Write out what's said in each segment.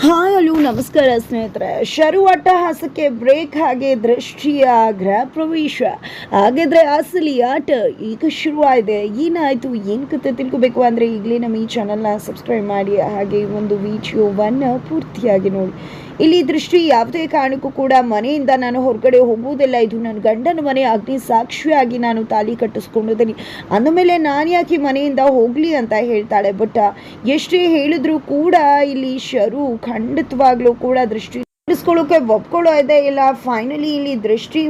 Hi ಅಲ್ಲೂ, ನಮಸ್ಕಾರ ಸ್ನೇಹಿತರೆ. ಶರು ಅಟ್ಟಹಾಸಕ್ಕೆ ಬ್ರೇಕ್ ಹಾಗೆ ದೃಷ್ಟಿಯ ಗೃಹ ಪ್ರವೇಶ. ಹಾಗಿದ್ರೆ ಅಸಲಿ ಆಟ ಈಗ ಶುರುವಾಗಿದೆ. ಏನಾಯಿತು, ಏನು ಕತೆ ತಿಳ್ಕೊಬೇಕು ಅಂದರೆ ಈಗಲೇ ನಮ್ಮ ಈ ಚಾನಲ್ನ ಸಬ್ಸ್ಕ್ರೈಬ್ ಮಾಡಿ, ಹಾಗೆ ಒಂದು ವಿಡಿಯೋವನ್ನು ಪೂರ್ತಿಯಾಗಿ ನೋಡಿ. ಇಲ್ಲಿ ದೃಷ್ಟಿ ಯಾವುದೇ ಕಾರಣಕ್ಕೂ ಕೂಡ ಮನೆಯಿಂದ ನಾನು ಹೊರಗಡೆ ಹೋಗುವುದಿಲ್ಲ. ಇದು ನನ್ನ ಗಂಡನ ಮನೆ. ಅಗ್ನಿ ಸಾಕ್ಷಿಯಾಗಿ ನಾನು ತಾಲಿ ಕಟ್ಟಿಸ್ಕೊಂಡಿದ್ದೀನಿ. ಅಂದಮೇಲೆ ನಾನು ಯಾಕೆ ಮನೆಯಿಂದ ಹೋಗಲಿ ಅಂತ ಹೇಳ್ತಾಳೆ. ಬಟ್ ಎಷ್ಟೇ ಹೇಳಿದ್ರು ಕೂಡ ಇಲ್ಲಿ ಶರು ಖಂಡಿತವಾಗ್ಲೂ ಕೂಡ ದೃಷ್ಟಿ ಇಡಿಸ್ಕೊಳ್ಳೋಕೆ ಒಪ್ಕೊಳ್ಳೋ ಇದೆ ಇಲ್ಲ ಫೈನಲಿ ಇಲ್ಲಿ ದೃಷ್ಟಿ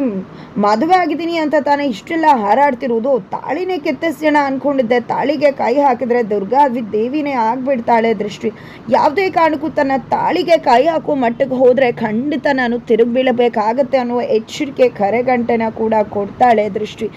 ಮದುವೆ ಆಗಿದ್ದೀನಿ ಅಂತ ತಾನೇ ಇಷ್ಟೆಲ್ಲ ಹಾರಾಡ್ತಿರೋದು. ತಾಳಿನೇ ಕೆತ್ತಿಸೋಣ ಅನ್ಕೊಂಡಿದ್ದೆ. ತಾಳಿಗೆ ಕೈ ಹಾಕಿದ್ರೆ ದುರ್ಗಾ ದೇವಿನೇ ಆಗ್ಬಿಡ್ತಾಳೆ ದೃಷ್ಟಿ. ಯಾವುದೇ ಕಾರಣಕ್ಕೂ ತನ್ನ ತಾಳಿಗೆ ಕೈ ಹಾಕೋ ಮಟ್ಟಕ್ಕೆ ಹೋದರೆ ಖಂಡಿತ ನಾನು ತಿರುಗಿ ಬೀಳಬೇಕಾಗತ್ತೆ ಅನ್ನುವ ಎಚ್ಚರಿಕೆ ಕರೆಗಂಟೆನ ಕೂಡ ಕೊಡ್ತಾಳೆ ದೃಷ್ಟಿ.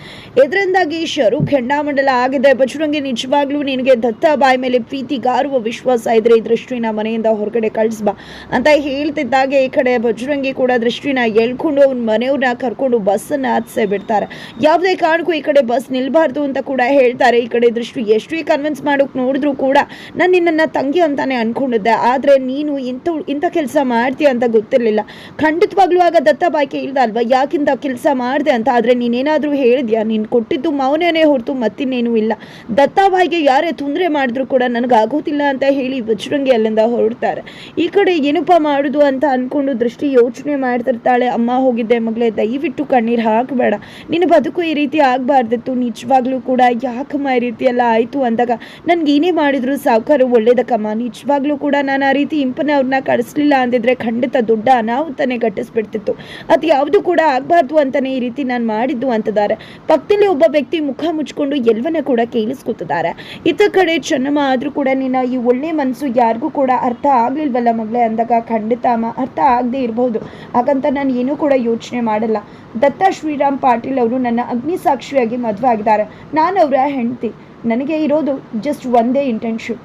ಇದರಿಂದಾಗಿ ಶರು ಖಂಡಾಮಂಡಲ ಆಗಿದೆ. ಬಜರಂಗಿ ನಿಜವಾಗ್ಲೂ ನಿನಗೆ ದತ್ತ ಬಾಯಿ ಮೇಲೆ ಪ್ರೀತಿ ಗಾರುವ ವಿಶ್ವಾಸ ಇದ್ರೆ ಈ ದೃಷ್ಟಿನ ಮನೆಯಿಂದ ಹೊರಗಡೆ ಕಳಿಸ್ಬಾ ಅಂತ ಹೇಳ್ತಿದ್ದಾಗೆ ಕಡೆ ಬಜರಂಗಿ ಕೂಡ ದೃಷ್ಟಿನ ಎಳ್ಕೊಂಡು ಅವ್ನ ಮನೆಯವ್ರನ್ನ ಕರ್ಕೊಂಡು ಬಸ್ಸನ್ನ ಹತ್ಸೆ ಬಿಡ್ತಾರೆ. ಯಾವುದೇ ಕಾರಣಕ್ಕೂ ಈ ಕಡೆ ಬಸ್ ನಿಲ್ಬಾರ್ದು ಅಂತ ಕೂಡ ಹೇಳ್ತಾರೆ. ಈ ಕಡೆ ದೃಷ್ಟಿ ಎಷ್ಟೇ ಕನ್ವಿನ್ಸ್ ಮಾಡೋಕೆ ನೋಡಿದ್ರು ಕೂಡ ನಾನು ನಿನ್ನನ್ನು ತಂಗಿ ಅಂತಾನೆ ಅನ್ಕೊಂಡಿದ್ದೆ. ಆದರೆ ನೀನು ಇಂಥ ಇಂಥ ಕೆಲಸ ಮಾಡ್ತಿ ಅಂತ ಗೊತ್ತಿರಲಿಲ್ಲ. ಖಂಡಿತವಾಗ್ಲೂ ಆಗ ದತ್ತ ಕೇಳ್ದ ಅಲ್ವಾ ಯಾಕಿಂತ ಕೆಲಸ ಮಾಡಿದೆ ಅಂತ? ಆದರೆ ನೀನೇನಾದರೂ ಹೇಳಿದ್ಯಾ? ನೀನು ಕೊಟ್ಟಿದ್ದು ಮೌನೇನೇ ಹೊರತು ಮತ್ತಿನ್ನೇನೂ ಇಲ್ಲ. ದತ್ತಾಬಾಯಿಗೆ ಯಾರೇ ತೊಂದರೆ ಮಾಡಿದ್ರು ಕೂಡ ನನಗೆ ಆಗೋದಿಲ್ಲ ಅಂತ ಹೇಳಿ ಬಜರಂಗಿ ಅಲ್ಲಿಂದ ಹೊರಡ್ತಾರೆ. ಈ ಕಡೆ ಏನಪ್ಪ ಮಾಡೋದು ಅಂತ ಅನ್ಕೊಂಡು ದೃಷ್ಟಿ ಯೋಚನೆ ಮಾಡ್ತಿರ್ತಾಳೆ, ಅಮ್ಮ ಹೋಗಿದ್ದೆ ಮಗಳೇ, ದಯವಿಟ್ಟು ಕಣ್ಣೀರು ಹಾಕಬೇಡ. ನಿನ್ನ ಬದುಕು ಈ ರೀತಿ ಆಗಬಾರ್ದಿತ್ತು. ನಿಜವಾಗ್ಲೂ ಕೂಡ ಯಾಕಮ್ಮ ಈ ರೀತಿ ಎಲ್ಲ ಆಯಿತು? ಅಂದಾಗ, ನನಗೆ ಏನೇ ಮಾಡಿದ್ರು ಸಾವುಕಾರ ಒಳ್ಳೇದಕ್ಕಮ್ಮ. ನಿಜವಾಗ್ಲೂ ಕೂಡ ನಾನು ಆ ರೀತಿ ಇಂಪನ ಅವ್ರನ್ನ ಕಳಿಸ್ಲಿಲ್ಲ ಅಂದಿದ್ರೆ ಖಂಡಿತ ದೊಡ್ಡ ಅನಾಹುತನೇ ಘಟಿಸ್ಬಿಡ್ತಿತ್ತು. ಅದು ಯಾವುದು ಕೂಡ ಆಗಬಾರ್ದು ಅಂತಲೇ ಈ ರೀತಿ ನಾನು ಮಾಡಿದ್ದು ಅಂತಿದ್ದಾರೆ. ಪಕ್ಕದಲ್ಲಿ ಒಬ್ಬ ವ್ಯಕ್ತಿ ಮುಖ ಮುಚ್ಕೊಂಡು ಎಲ್ಲವನ್ನ ಕೂಡ ಕೇಳಿಸ್ಕೊತಿದ್ದಾರೆ. ಇತ್ತ ಕಡೆ ಚೆನ್ನಮ್ಮ ಆದರೂ ಕೂಡ, ನಿನ್ನ ಈ ಒಳ್ಳೆ ಮನಸ್ಸು ಯಾರಿಗೂ ಕೂಡ ಅರ್ಥ ಆಗ್ಲಿಲ್ವಲ್ಲ ಮಗಳೇ ಅಂದಾಗ, ಖಂಡಿತ ಅಮ್ಮ, ಅರ್ಥ ಆಗದೆ ಇರಬಹುದು ಹಾಗಂತ ನಾನು ಏನೂ ಕೂಡ ಯೋಚನೆ ಮಾಡಲ್ಲ. ದತ್ತ ಶ್ರೀರಾಮ್ ಪಾಟೀಲ್ ಅವರು ನನ್ನ ಅಗ್ನಿ ಸಾಕ್ಷಿಯಾಗಿ ಮದುವೆ ಆಗಿದ್ದಾರೆ. ನಾನು ಅವರ ಹೆಂಡತಿ. ನನಗೆ ಇರೋದು ಜಸ್ಟ್ ಒಂದೇ ಇಂಟೆನ್ಷನ್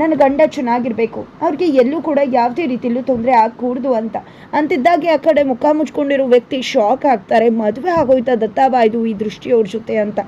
ನನ್ನ ಗಂಡ ಚೆನ್ನಾಗಿರಬೇಕು. ಅವ್ರಿಗೆ ಎಲ್ಲೂ ಕೂಡ ಯಾವುದೇ ರೀತಿಯಲ್ಲೂ ತೊಂದರೆ ಆಗಕೂಡ್ದು ಅಂತ. ಅಂತಿದ್ದಾಗೆ ಆ ಕಡೆ ಮುಖ ಮುಚ್ಕೊಂಡಿರೋ ವ್ಯಕ್ತಿ ಶಾಕ್ ಆಗ್ತಾರೆ. ಮದುವೆ ಆಗೋಯ್ತಾ ದತ್ತಾಬಾಯ್ದು ಈ ದೃಷ್ಟಿಯವ್ರ ಜೊತೆ ಅಂತ.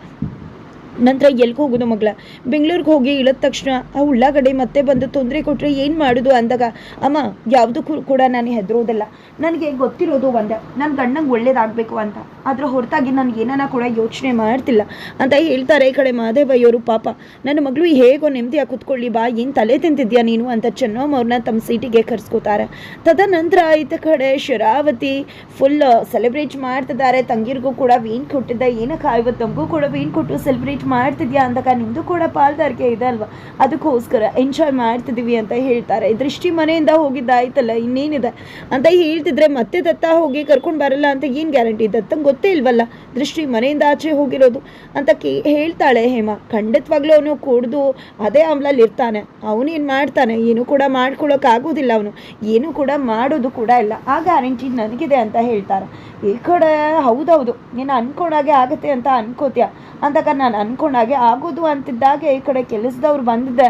ನಂತರ ಎಲ್ಗೂ ಹೋಗೋದು ಮಗಳ. ಬೆಂಗಳೂರಿಗೆ ಹೋಗಿ ಇಳಿದ ತಕ್ಷಣ ಆ ಉಳ್ಳಾಗಡೆ ಮತ್ತೆ ಬಂದು ತೊಂದರೆ ಕೊಟ್ಟರೆ ಏನು ಮಾಡೋದು ಅಂದಾಗ, ಅಮ್ಮ ಯಾವುದಕ್ಕೂ ಕೂಡ ನಾನು ಹೆದರೋದಲ್ಲ. ನನಗೆ ಗೊತ್ತಿರೋದು ಒಂದೇ ನನ್ನ ಗಂಡಂಗೆ ಒಳ್ಳೇದಾಗಬೇಕು ಅಂತ. ಅದರ ಹೊರತಾಗಿ ನಾನು ಏನಾನ ಕೂಡ ಯೋಚನೆ ಮಾಡ್ತಿಲ್ಲ. ಅಂತ ಹೇಳ್ತಾರೆ ಈ ಕಡೆ ಮಾದೇವಯ್ಯವರು ಪಾಪ. ನನ್ನ ಮಗಳು ಹೇಗೋ ನೆಮ್ಮದಿಯಾಗಿ ಕುತ್ಕೊಳ್ಳಿ, ಬಾ, ಏನು ತಲೆ ತಿಂತಿದ್ಯಾ ನೀನು? ಅಂತ ಚೆನ್ನಮ್ಮ ಅವ್ರನ್ನ ತಮ್ಮ ಸೀಟಿಗೆ ಕರ್ಸ್ಕೋತಾರೆ. ತದನಂತರ ಈತ ಕಡೆ ಶರಾವತಿ ಫುಲ್ ಸೆಲೆಬ್ರೇಟ್ ಮಾಡ್ತಿದ್ದಾರೆ. ತಂಗಿರಿಗೂ ಕೂಡ ವೀನ್ ಕೊಟ್ಟಿದ್ದ, ಏನಕ್ಕೆ ಇವತ್ತು ಕೂಡ ವೀನ್ ಕೊಟ್ಟು ಸೆಲೆಬ್ರೇಟ್ ಮಾಡ್ತಿದ್ಯಾ ಅಂದಾಗ ನಿಮ್ಮದು ಕೂಡ ಪಾಲ್ದಾರಿಕೆ ಇದೆ ಅಲ್ವಾ? ಅದಕ್ಕೋಸ್ಕರ ಎಂಜಾಯ್ ಮಾಡ್ತಿದ್ದೀವಿ ಅಂತ ಹೇಳ್ತಾರೆ. ದೃಷ್ಟಿ ಮನೆಯಿಂದ ಹೋಗಿದ್ದಾಯ್ತಲ್ಲ, ಇನ್ನೇನಿದೆ? ಅಂತ ಹೇಳ್ತಿದ್ರೆ ಮತ್ತೆ ದತ್ತ ಹೋಗಿ ಕರ್ಕೊಂಡು ಬರಲ್ಲ ಅಂತ ಏನು ಗ್ಯಾರಂಟಿ ದತ್ತಂಗೆ ಗೊತ್ತೇ ಇಲ್ವಲ್ಲ? ದೃಷ್ಟಿ ಮನೆಯಿಂದ ಆಚೆ ಹೋಗಿರೋದು ಅಂತ ಕೇ ಹೇಳ್ತಾಳೆ ಹೇಮ. ಖಂಡಿತವಾಗ್ಲೂ ಅವನು ಕುಡ್ದು ಅದೇ ಆಮ್ಲಲ್ಲಿ ಇರ್ತಾನೆ. ಅವನೇನು ಮಾಡ್ತಾನೆ? ಏನು ಕೂಡ ಮಾಡ್ಕೊಳ್ಳೋಕ್ಕಾಗೋದಿಲ್ಲ ಅವನು. ಏನು ಕೂಡ ಮಾಡೋದು ಕೂಡ ಇಲ್ಲ. ಆ ಗ್ಯಾರಂಟಿ ನನಗಿದೆ ಅಂತ ಹೇಳ್ತಾರೆ. ಈ ಕಡೆ, ಹೌದೌದು. ನೀನು ಅನ್ಕೊಂಡಾಗೆ ಆಗುತ್ತೆ ಅಂತ ಅನ್ಕೋತೀಯ? ಅಂದಾಗ ನಾನು ಅನ್ಕೊಂಡಾಗೆ ಆಗೋದು ಅಂತಿದ್ದಾಗೆ ಈ ಕಡೆ ಕೆಲಸದವ್ರು ಬಂದಿದ್ದೆ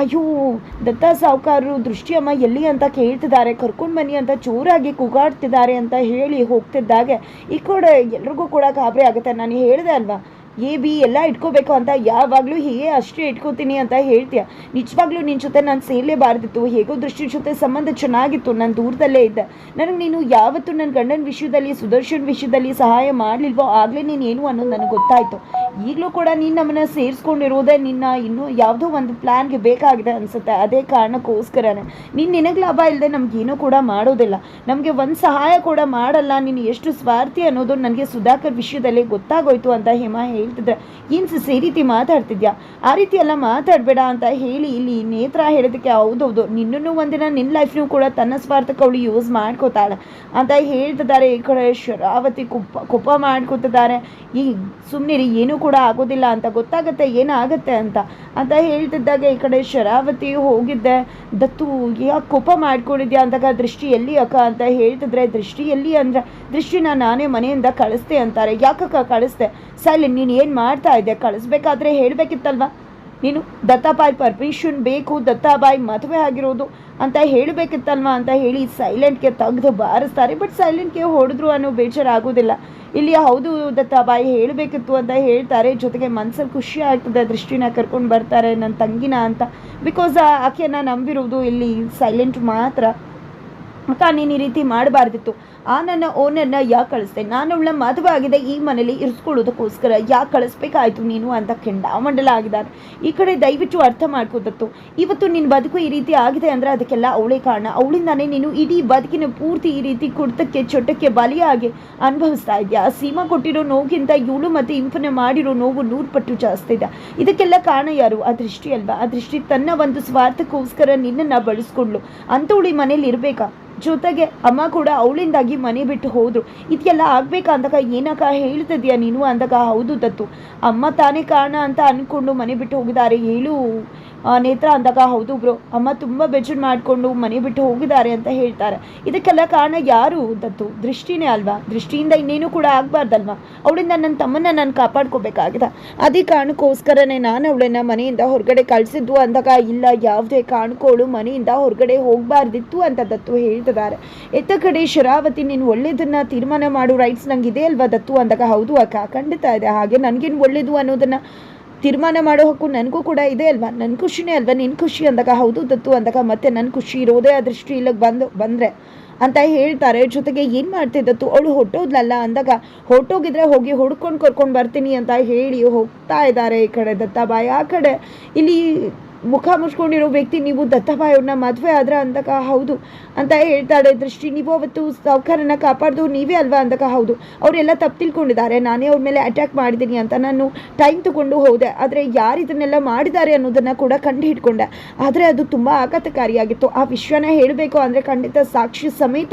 ಅಯ್ಯೋ, ದತ್ತ ಸಾವುಕಾರರು ದೃಷ್ಟಿಯಮ್ಮ ಎಲ್ಲಿ ಅಂತ ಕೇಳ್ತಿದ್ದಾರೆ, ಕರ್ಕೊಂಡು ಬನ್ನಿ ಅಂತ ಜೋರಾಗಿ ಕೂಗಾಡ್ತಿದ್ದಾರೆ ಅಂತ ಹೇಳಿ ಹೋಗ್ತಿದ್ದಾಗೆ. ಈ ಕಡೆ ಎಲ್ರಿಗೂ ಕೂಡ ಗಾಬರಿ ಆಗುತ್ತೆ. ನಾನು ಹೇಳಿದೆ ಅಲ್ವಾ? ಎ, ಬಿ ಎಲ್ಲ ಇಟ್ಕೋಬೇಕು ಅಂತ ಯಾವಾಗಲೂ ಹೀಗೆ ಅಷ್ಟೇ ಇಟ್ಕೋತೀನಿ ಅಂತ ಹೇಳ್ತೀಯ. ನಿಜವಾಗ್ಲೂ ನಿನ್ನ ಜೊತೆ ನಾನು ಸೇರಲೇಬಾರ್ದಿತ್ತು ಹೇಗೋ ದೃಷ್ಟಿ ಜೊತೆ ಸಂಬಂಧ ಚೆನ್ನಾಗಿತ್ತು. ನಾನು ದೂರದಲ್ಲೇ ಇದ್ದೆ. ನನಗೆ ನೀನು ಯಾವತ್ತೂ ನನ್ನ ಗಂಡನ ವಿಷಯದಲ್ಲಿ, ಸುದರ್ಶನ್ ವಿಷಯದಲ್ಲಿ ಸಹಾಯ ಮಾಡಲಿಲ್ವೋ ಆಗಲೇ ನೀನು ಏನು ಅನ್ನೋದು ನನಗೆ ಗೊತ್ತಾಯಿತು. ಈಗಲೂ ಕೂಡ ನೀನು ನಮ್ಮನ್ನು ಸೇರಿಸ್ಕೊಂಡಿರೋದೇ ನಿನ್ನ ಇನ್ನೂ ಯಾವುದೋ ಒಂದು ಪ್ಲ್ಯಾನ್ಗೆ ಬೇಕಾಗಿದೆ ಅನಿಸುತ್ತೆ. ಅದೇ ಕಾರಣಕ್ಕೋಸ್ಕರನೇ. ನೀನು ನಿನಗೆ ಲಾಭ ಇಲ್ಲದೆ ನಮಗೇನೂ ಕೂಡ ಮಾಡೋದಿಲ್ಲ. ನಮಗೆ ಒಂದು ಸಹಾಯ ಕೂಡ ಮಾಡಲ್ಲ. ನೀನು ಎಷ್ಟು ಸ್ವಾರ್ಥಿ ಅನ್ನೋದು ನನಗೆ ಸುಧಾಕರ್ ವಿಷಯದಲ್ಲಿ ಗೊತ್ತಾಗೋಯ್ತು ಅಂತ ಹೇಮ ಹೇಳ್ತಿದ್ರೆ ಇನ್ಸ್ ಸ ಈ ರೀತಿ ಮಾತಾಡ್ತಿದ್ಯಾ? ಆ ರೀತಿ ಎಲ್ಲ ಮಾತಾಡಬೇಡ ಅಂತ ಹೇಳಿ ಇಲ್ಲಿ ನೇತ್ರ ಹೇಳೋದಕ್ಕೆ ಹೌದೌದು ನಿನ್ನನ್ನು ಒಂದಿನ ನಿನ್ನ ಲೈಫ್ನೂ ಕೂಡ ತನ್ನ ಸ್ವಾರ್ಥಕ್ಕೆ ಅವಳು ಯೂಸ್ ಮಾಡ್ಕೋತಾಳೆ ಅಂತ ಹೇಳ್ತಿದ್ದಾರೆ ಈ ಕಡೆ ಶರಾವತಿ. ಕುಪ್ಪ ಕುಪ್ಪ ಮಾಡ್ಕೋತಿದ್ದಾರೆ. ಈ ಸುಮ್ಮನೆ ಏನೂ ಕೂಡ ಆಗೋದಿಲ್ಲ ಅಂತ. ಗೊತ್ತಾಗುತ್ತೆ, ಏನಾಗುತ್ತೆ ಅಂತ. ಅಂತ ಹೇಳ್ತಿದ್ದಾಗ ಈ ಕಡೆ ಶರಾವತಿ ಹೋಗಿದ್ದೆ. ದತ್ತು ಯಾಕೆ ಕೋಪ ಮಾಡ್ಕೊಂಡಿದ್ಯಾ ಅಂದಾಗ ದೃಷ್ಟಿ ಎಲ್ಲಿ ಅಕ್ಕ ಅಂತ ಹೇಳ್ತಿದ್ರೆ ದೃಷ್ಟಿ ಎಲ್ಲಿ ಅಂದರೆ, ದೃಷ್ಟಿನ ನಾನೇ ಮನೆಯಿಂದ ಕಳಿಸ್ತೆ ಅಂತಾರೆ. ಯಾಕಕ್ಕ ಕಳಿಸ್ತೆ ಸೈಲೆಂಟ್ ನೀನು ಏನು ಮಾಡ್ತಾ ಇದ್ದೆ? ಕಳಿಸ್ಬೇಕಾದ್ರೆ ಹೇಳಬೇಕಿತ್ತಲ್ವ? ನೀನು ದತ್ತಾಬಾಯಿ ಪರ್ಮಿಷನ್ ಬೇಕು, ದತ್ತಾಬಾಯಿ ಮದುವೆ ಆಗಿರೋದು ಅಂತ ಹೇಳಬೇಕಿತ್ತಲ್ವ ಅಂತ ಹೇಳಿ ಸೈಲೆಂಟ್ಗೆ ತೆಗೆದು ಬಾರಿಸ್ತಾರೆ. ಬಟ್ ಸೈಲೆಂಟ್ಗೆ ಹೊಡೆದ್ರು ಅನ್ನೋ ಬೇಜಾರಾಗೋದಿಲ್ಲ ಇಲ್ಲಿ ಹೌದು ದತ್ತಾಬಾಯಿ ಹೇಳಬೇಕಿತ್ತು ಅಂತ ಹೇಳ್ತಾರೆ. ಜೊತೆಗೆ ಮನ್ಸಲ್ಲಿ ಖುಷಿ ಆಗ್ತದೆ ದೃಷ್ಟಿನ ಕರ್ಕೊಂಡು ಬರ್ತಾರೆ ನನ್ನ ತಂಗಿನ ಅಂತ. ಬಿಕಾಸ್ ಆಕೆಯನ್ನು ನಂಬಿರೋದು ಇಲ್ಲಿ ಸೈಲೆಂಟ್ ಮಾತ್ರ. ಅಕ್ಕ, ನೀನು ಈ ರೀತಿ ಮಾಡಬಾರ್ದಿತ್ತು. ಆ ನನ್ನ ಓನರ್ನ ಯಾಕೆ ಕಳಿಸ್ದೆ? ನಾನು ಅವಳ ಮದುವೆ ಆಗಿದೆ, ಈ ಮನೇಲಿ ಇರಿಸ್ಕೊಳ್ಳೋದಕ್ಕೋಸ್ಕರ ಯಾಕೆ ಕಳಿಸ್ಬೇಕಾಯ್ತು ನೀನು ಅಂತ ಕೆಂಡಾಮಂಡಲ ಆಗಿದ್ದಾರೆ ಈ ಕಡೆ ದಯವಿಟ್ಟು ಅರ್ಥ ಮಾಡ್ಕೋದತ್ತು ಇವತ್ತು ನಿನ್ನ ಬದುಕು ಈ ರೀತಿ ಆಗಿದೆ ಅಂದರೆ ಅದಕ್ಕೆಲ್ಲ ಅವಳೇ ಕಾರಣ. ಅವಳಿಂದಾನೇ ನೀನು ಇಡೀ ಬದುಕಿನ ಪೂರ್ತಿ ಈ ರೀತಿ ಕುಡ್ತಕ್ಕೆ, ಚೊಟ್ಟಕ್ಕೆ ಬಲಿಯಾಗಿ ಅನುಭವಿಸ್ತಾ ಇದೆಯಾ ಸೀಮಾ ಕೊಟ್ಟಿರೋ ನೋವಿಗಿಂತ ಇವಳು ಮತ್ತು ಇಂಪನೆ ಮಾಡಿರೋ ನೋವು ನೂರು ಪಟ್ಟು ಜಾಸ್ತಿ ಇದೆ. ಇದಕ್ಕೆಲ್ಲ ಕಾರಣ ಯಾರು? ಆ ದೃಷ್ಟಿ ಅಲ್ವಾ? ಆ ದೃಷ್ಟಿ ತನ್ನ ಒಂದು ಸ್ವಾರ್ಥಕ್ಕೋಸ್ಕರ ನಿನ್ನನ್ನು ಬಳಸ್ಕೊಂಡ್ಲು ಅಂತವಳು ಈ ಮನೇಲಿ ಇರಬೇಕಾ? ಜೊತೆಗೆ ಅಮ್ಮ ಕೂಡ ಅವಳಿಂದಾಗಿ ಮನೆ ಬಿಟ್ಟು ಹೋದರು. ಇದೆಲ್ಲ ಆಗ್ಬೇಕಾ ಅಂದಾಗ, ಏನಕ್ಕ ಹೇಳ್ತಿದ್ಯಾ ನೀನು ಅಂದಾಗ, ಹೌದು ದತ್ತು. ಅಮ್ಮ ತಾನೇ ಕಾರಣ ಅಂತ ಅಂದ್ಕೊಂಡು ಮನೆ ಬಿಟ್ಟು ಹೋಗಿದ್ದಾರೆ. ಹೇಳು ನೇತ್ರ ಅಂದಾಗ, ಹೌದು ಬ್ರೋ. ಅಮ್ಮ ತುಂಬ ಬೇಜಾರು ಮಾಡಿಕೊಂಡು ಮನೆ ಬಿಟ್ಟು ಹೋಗಿದ್ದಾರೆ ಅಂತ ಹೇಳ್ತಾರೆ. ಇದಕ್ಕೆಲ್ಲ ಕಾರಣ ಯಾರು ದತ್ತು? ದೃಷ್ಟಿನೇ ಅಲ್ವಾ? ದೃಷ್ಟಿಯಿಂದ ಇನ್ನೇನು ಕೂಡ ಆಗಬಾರ್ದಲ್ವಾ? ಅವಳಿಂದ ನನ್ನ ತಮ್ಮನ್ನ ನಾನು ಕಾಪಾಡ್ಕೋಬೇಕಾಗಿದೆ. ಅದೇ ಕಾರಣಕ್ಕೋಸ್ಕರನೇ ನಾನು ಅವಳನ್ನ ಮನೆಯಿಂದ ಹೊರಗಡೆ ಕಳಿಸಿದ್ದು ಅಂದಾಗ, ಇಲ್ಲ, ಯಾವುದೇ ಕಾಣ್ಕೋಳು ಮನೆಯಿಂದ ಹೊರಗಡೆ ಹೋಗಬಾರ್ದಿತ್ತು ಅಂತ ದತ್ತು ಹೇಳ್ತಿದ್ದಾರೆ. ಎತ್ತ ಕಡೆ ಶರಾವತಿ, ನೀನು ಒಳ್ಳೇದನ್ನ ತೀರ್ಮಾನ ಮಾಡು ರೈಟ್ಸ್ ನಂಗೆ ಇದೆ ಅಲ್ವಾ ದತ್ತು? ಅಂದಾಗ ಹೌದು ಅಕ್ಕ, ಖಂಡಿತ ಇದೆ. ಹಾಗೆ ನನಗೇನು ಒಳ್ಳೇದು ಅನ್ನೋದನ್ನ ತೀರ್ಮಾನ ಮಾಡೋ ಹಕ್ಕು ನನಗೂ ಕೂಡ ಇದೆ ಅಲ್ವಾ? ನನ್ನ ಖುಷಿನೇ ಅಲ್ವಾ? ನಿನ್ನ ಖುಷಿ ಅಂದಾಗ ಹೌದು ದತ್ತು ಅಂದಾಗ ಮತ್ತೆ ನನ್ನ ಖುಷಿ ಇರೋದೇ ಆ ದೃಷ್ಟಿ ಇಲ್ಲಿಗೆ ಬಂದು, ಬಂದರೆ. ಅಂತ ಹೇಳ್ತಾರೆ. ಜೊತೆಗೆ ಏನು ಮಾಡ್ತಿದ್ದತ್ತು ಅವಳು ಹೊಟ್ಟೋದ್ಲಲ್ಲ ಅಂದಾಗ ಹೊಟ್ಟೋಗಿದ್ರೆ ಹೋಗಿ ಹುಡ್ಕೊಂಡು ಕರ್ಕೊಂಡು ಬರ್ತೀನಿ ಅಂತ ಹೇಳಿ ಹೋಗ್ತಾ ಇದ್ದಾರೆ ಈ ಕಡೆ ದತ್ತಾಬಾಯಿ. ಆ ಕಡೆ ಇಲ್ಲಿ ಮುಖ ಮುಚ್ಕೊಂಡಿರೋ ವ್ಯಕ್ತಿ, ನೀವು ದತ್ತಭಾಯವ್ರನ್ನ ಮದುವೆ ಆದ್ರೆ ಅಂದಾಗ ಹೌದು. ಅಂತ ಹೇಳ್ತಾಳೆ ದೃಷ್ಟಿ, ನೀವು ಅವತ್ತು ಸಾವುಕಾರನ ಕಾಪಾಡ್ದು ನೀವೇ ಅಲ್ವಾ ಅಂದಾಗ ಹೌದು. ಅವರೆಲ್ಲ ತಪ್ಪು ತಿಳ್ಕೊಂಡಿದ್ದಾರೆ, ನಾನೇ ಅವ್ರ ಮೇಲೆ ಅಟ್ಯಾಕ್ ಮಾಡಿದ್ದೀನಿ ಅಂತ ನಾನು ಟೈಮ್ ತಗೊಂಡು ಹೋದೆ. ಆದರೆ ಯಾರು ಇದನ್ನೆಲ್ಲ ಮಾಡಿದ್ದಾರೆ ಅನ್ನೋದನ್ನು ಕೂಡ ಕಂಡು ಹಿಡ್ಕೊಂಡೆ ಆದರೆ ಅದು ತುಂಬ ಆಘಾತಕಾರಿಯಾಗಿತ್ತು. ಆ ವಿಷಯನ ಹೇಳಬೇಕು ಅಂದರೆ ಖಂಡಿತ ಸಾಕ್ಷಿ ಸಮೇತ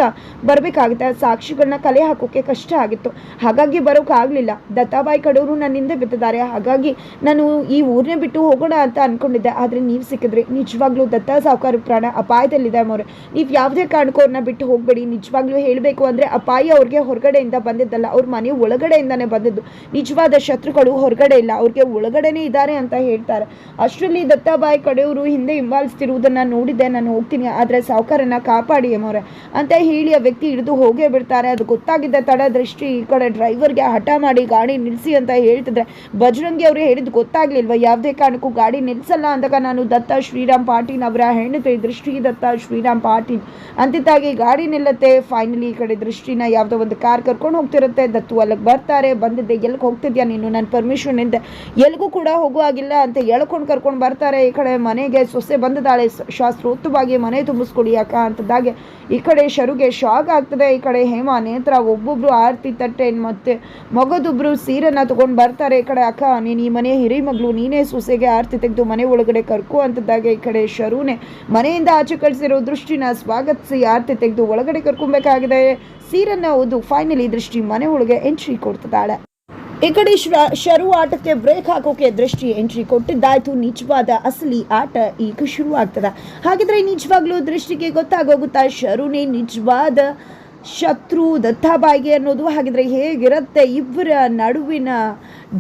ಬರಬೇಕಾಗುತ್ತೆ. ಆ ಸಾಕ್ಷಿಗಳನ್ನ ಕಲೆ ಹಾಕೋಕ್ಕೆ ಕಷ್ಟ ಆಗಿತ್ತು. ಹಾಗಾಗಿ ಬರೋಕ್ಕಾಗಲಿಲ್ಲ ದತ್ತಾಬಾಯಿ ಕಡೆಯವರು ನನ್ನ ಹಿಂದೆ ಬಿತ್ತಿದ್ದಾರೆ ಹಾಗಾಗಿ ನಾನು ಈ ಊರನ್ನೇ ಬಿಟ್ಟು ಹೋಗೋಣ ಅಂತ ಅಂದ್ಕೊಂಡಿದ್ದೆ ಆದರೆ ನೀವು ಸಿಕ್ಕಿದ್ರೆ ನಿಜವಾಗ್ಲೂ ದತ್ತ ಸಾವುಕಾರ ಪ್ರಾಣ ಅಪಾಯದಲ್ಲಿದೆ ಮೋರೆ. ನೀವು ಯಾವುದೇ ಕಾರಣಕ್ಕೂ ಅವ್ರನ್ನ ಬಿಟ್ಟು ಹೋಗಬೇಡಿ. ನಿಜವಾಗ್ಲೂ ಹೇಳಬೇಕು ಅಂದರೆ ಅಪಾಯ ಅವ್ರಿಗೆ ಹೊರಗಡೆಯಿಂದ ಬಂದಿದ್ದಲ್ಲ. ಅವ್ರ ಮನೆ ಒಳಗಡೆಯಿಂದನೇ ಬಂದಿದ್ದು. ನಿಜವಾದ ಶತ್ರುಗಳು ಹೊರಗಡೆ ಇಲ್ಲ. ಅವ್ರಿಗೆ ಒಳಗಡೆನೇ ಇದ್ದಾರೆ ಅಂತ ಹೇಳ್ತಾರೆ. ಅಷ್ಟರಲ್ಲಿ ದತ್ತಾಬಾಯಿ ಕಡೆಯವರು ಹಿಂದೆ ಹಿಂಬಾಲಿಸ್ತಿರುವುದನ್ನು ನೋಡಿದ್ದೆ. ನಾನು ಹೋಗ್ತೀನಿ. ಆದರೆ ಸಾವುಕಾರನ ಕಾಪಾಡಿ ಅಮ್ಮವ್ರೆ ಅಂತ ಹೇಳಿ ಆ ವ್ಯಕ್ತಿ ಹಿಡಿದು ಹೋಗೇ ಬಿಡ್ತಾರೆ. ಅದು ಗೊತ್ತಾಗಿದ್ದ ತಡ ದೃಷ್ಟಿ ಈ ಕಡೆ ಡ್ರೈವರ್ಗೆ ಹಠ ಮಾಡಿ ಗಾಡಿ ನಿಲ್ಲಿಸಿ ಅಂತ ಹೇಳ್ತಿದ್ರೆ. ಬಜರಂಗಿ ಅವರು ಹೇಳಿದ್ದು ಗೊತ್ತಾಗ್ಲಿಲ್ವ? ಯಾವುದೇ ಕಾರಣಕ್ಕೂ ಗಾಡಿ ನಿಲ್ಲಿಸಲ್ಲ ಅಂದಾಗ ನಾನು ದತ್ತ ಶ್ರೀರಾಮ್ ಪಾಟೀಲ್ ಅವರ ಹೆಣ್ಣು ದೃಷ್ಟಿ ದತ್ತ ಶ್ರೀರಾಮ್ ಪಾಟೀಲ್. ಅಂತಿದ್ದಾಗಿ ಗಾಡಿ ನಿಲ್ಲತ್ತೆ. ಫೈನಲಿ ಈ ಕಡೆ ದೃಷ್ಟಿನ ಯಾವುದೋ ಒಂದು ಕಾರ್ ಕರ್ಕೊಂಡು ಹೋಗ್ತಿರುತ್ತೆ. ದತ್ತು ಅಲ್ಲಿಗೆ ಬರ್ತಾರೆ. ಬಂದಿದ್ದೆ. ಎಲ್ಲಿಗೆ ಹೋಗ್ತಿದ್ಯಾ ನೀನು? ನನ್ನ ಪರ್ಮಿಷನ್ ಇಂದ ಎಲ್ಲಿಗೂ ಕೂಡ ಹೋಗುವಾಗಿಲ್ಲ ಅಂತ ಎಳ್ಕೊಂಡು ಕರ್ಕೊಂಡು ಬರ್ತಾರೆ. ಈ ಕಡೆ ಮನೆಗೆ ಸೊಸೆ ಬಂದಿದ್ದಾಳೆ. ಶಾಸ್ತ್ರೋತ್ತವಾಗಿ ಮನೆ ತುಂಬಿಸ್ಕೊಡಿ ಅಕ್ಕ ಅಂತದಾಗೆ ಈ ಕಡೆ ಶರುಗೆ ಶಾಕ್ ಆಗ್ತದೆ. ಈ ಕಡೆ ಹೇಮಾ, ನೇತ್ರ, ಒಬ್ಬೊಬ್ರು ಆರತಿ ತಟ್ಟೆ, ಮತ್ತೆ ಮಗದೊಬ್ರು ಸೀರೆನ ತಗೊಂಡು ಬರ್ತಾರೆ. ಈ ಕಡೆ ಅಕ್ಕ, ನೀನು ಈ ಮನೆ ಹಿರಿ ಮಗಳು ನೀನೇ ಸೊಸೆಗೆ ಆರತಿ ತೆಗೆದು ಮನೆ ಒಳಗಡೆ ಕರ್ಕೊ ಅಂತದಾಗೆ ಈ ಕಡೆ ಶರೂನೆ ಮನೆಯಿಂದ ಆಚೆ ಕಳಿಸಿರೋ ದೃಷ್ಟಿನ ಸ್ವಾಗತಿಸಿ ಆರತಿ ತೆಗೆದು ಒಳಗಡೆ ಕರ್ಕೊಬೇಕಾಗಿದೆ. ಸೀರನ್ನ ಓದು ಫೈನಲಿ ದೃಷ್ಟಿ ಮನೆ ಒಳಗೆ ಎಂಟ್ರಿ ಕೊಡ್ತಿದ್ದಾಳೆ. ಈ ಕಡೆ ಶ್ರ- ಶರು ಆಟಕ್ಕೆ ಬ್ರೇಕ್ ಹಾಕೋಕೆ ದೃಷ್ಟಿ ಎಂಟ್ರಿ ಕೊಟ್ಟಿದ್ದಾಯ್ತು. ನಿಜವಾದ ಅಸಲಿ ಆಟ ಈಗ ಶುರು ಆಗ್ತದ ಹಾಗಿದ್ರೆ ನಿಜವಾಗ್ಲೂ ದೃಷ್ಟಿಗೆ ಗೊತ್ತಾಗೋಗುತ್ತಾ ಶರುನೇ ನಿಜವಾದ ಶತ್ರು ದತ್ತಾಬಾಯಿಗೆ ಅನ್ನೋದು ಹಾಗಿದ್ರೆ ಹೇಗಿರುತ್ತೆ? ಇಬ್ಬರ ನಡುವಿನ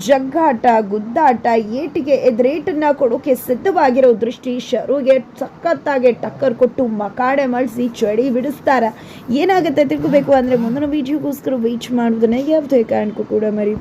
ಜಗ್ಗಾಟ, ಗುದ್ದಾಟ, ಏಟಿಗೆ ಎದ್ರೇಟನ್ನ ಕೊಡೋಕೆ ಸಿದ್ಧವಾಗಿರೋ ದೃಷ್ಟಿ ಶರುಗೆ ಸಖತ್ತಾಗಿ ಟಕ್ಕರ್ ಕೊಟ್ಟು ಮಕಾಡೆ ಮಳಿಸಿ ಚಳಿ ಬಿಡಿಸ್ತಾರ. ಏನಾಗುತ್ತೆ ತಿಳ್ಕೋಬೇಕು ಅಂದ್ರೆ ಮುಂದಿನ ವೀಡಿಯೋಗೋಸ್ಕರ ವೀಚ್ ಮಾಡೋದನ್ನ ಯಾವುದೇ ಕಾರಣಕ್ಕೂ ಕೂಡ ಮರಿ